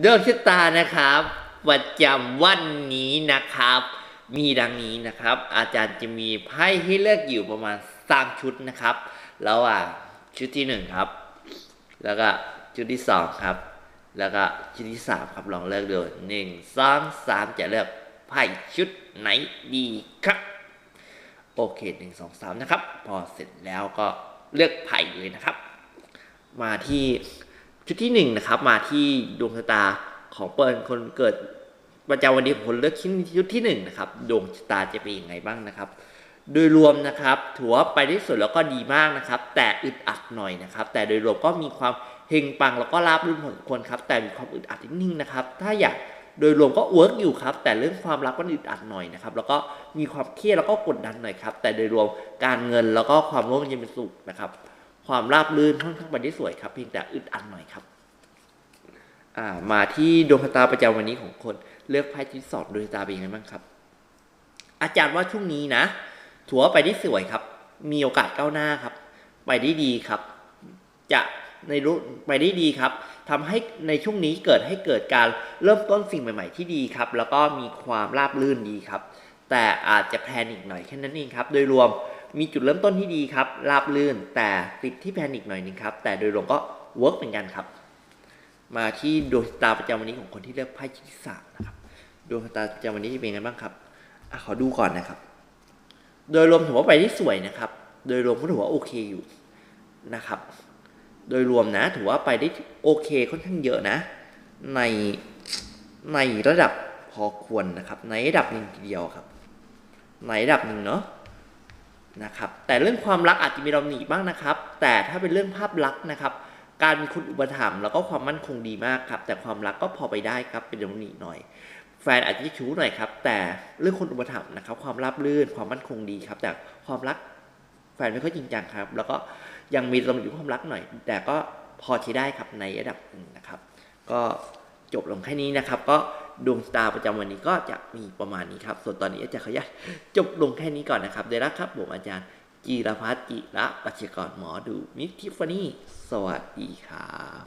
ดวงชะตานะครับประจำวันนี้นะครับ มีดังนี้นะครับ อาจารย์จะมีไพ่ให้เลือกอยู่ประมาณสามชุดนะครับระหว่างชุดที่หนึ่งครับ แล้วก็ชุดที่สองครับ แล้วก็ชุดที่สามครับลองเลือกดูหนึ่งสองสามจะเลือกไพ่ชุดไหนดีครับ โอเคหนึ่งสองสามนะครับ พอเสร็จแล้วก็เลือกไพ่เลยนะครับ มาที่ ชุดที่หนึ่งนะครับมาที่ดวงชะตาของเปิลคนเกิดประจำวันนี้ผมเลือกชิ้นชุดที่หนึ่งนะครับดวงชะตาจะเป็นยังไงบ้างนะครับ โดยรวมนะครับถือว่าไปได้สวยแล้วก็ดีมากนะครับ แต่อึดอัดหน่อยนะครับ แต่โดยรวมก็มีความเฮงปังแล้วก็ราบรื่นพอสมควรครับ แต่มีความอึดอัดนิดนึงนะครับ ถ้าอยากโดยรวมก็เวิร์กอยู่ครับ แต่เรื่องความรักก็อึดอัดหน่อยนะครับแล้วก็มีความเครียดแล้วก็กดดันหน่อยครับแต่โดยรวมการเงินแล้วก็ความร่วมเย็นเป็นสุขนะครับ ความราบรื่นค่อนข้างไปได้สวยครับเพียงแต่อึดอัดหน่อยครับมาที่ดวงชะตาประจำวันนี้ของคน เลือกไพ่ที่สองดวงชะตาเป็นยังไงบ้างครับ อาจารย์ว่าช่วงนี้นะถือว่าไปได้สวยครับ มีโอกาสก้าวหน้าครับ ไปได้ดีครับ จะในรู้ไปได้ดีครับทำให้ในช่วงนี้เกิดให้เกิดการเริ่มต้นสิ่งใหม่ ๆ ที่ดีครับ แล้วก็มีความราบรื่นดีครับ แต่อาจจะแพนิคหน่อยแค่นั้นเองครับ โดยรวม มีจุดเริ่มต้นที่ดีครับราบรื่นแต่ติดที่แพนิคหน่อยนึงครับแต่โดยรวมก็เวิร์กเหมือนกันครับ มาที่ดวงชะตาประจำวันนี้ของคนที่เลือกไพ่ที่สามนะครับดวงชะตาประจำวันนี้เป็นยังไงบ้างครับอะขอดูก่อนนะครับ โดยรวมถือว่าไปได้สวยนะครับ โดยรวมก็ถือว่าโอเคอยู่นะครับ โดยรวมนะถือว่าไปได้โอเคค่อนข้างเยอะนะ ในในระดับพอควรนะครับ ในระดับหนึ่งทีเดียวครับ ในระดับหนึ่งเนาะ นะครับแต่เรื่องความรักอาจจะมีเราหนีบ้างนะครับ แต่ถ้าเป็นเรื่องภาพลักษณ์นะครับ การมีคุณอุปถัมภ์แล้วก็ความมั่นคงดีมากครับ แต่ความรักก็พอไปได้ครับเป็นตรงนี้หน่อย แฟนอาจจะชู้หน่อยครับ แต่เรื่องคนอุปถัมภ์นะครับ ความราบรื่นความมั่นคงดีครับ แต่ความรักแฟนไม่ค่อยจริงจังครับ แล้วก็ยังมีตรงอยู่ความรักหน่อย แต่ก็พอใช้ได้ครับในระดับหนึ่งนะครับ ก็จบลงแค่นี้นะครับก็ ดวงสตาประจำวันนี้ก็จะมีประมาณนี้ครับ ส่วนตอนนี้อาจารย์ขยันจบลงแค่นี้ก่อนนะครับเดี๋ยวนะครับผมอาจารย์จีรพัฒน์จิระปัชกรหมอดูมิทิฟานี่สวัสดีครับ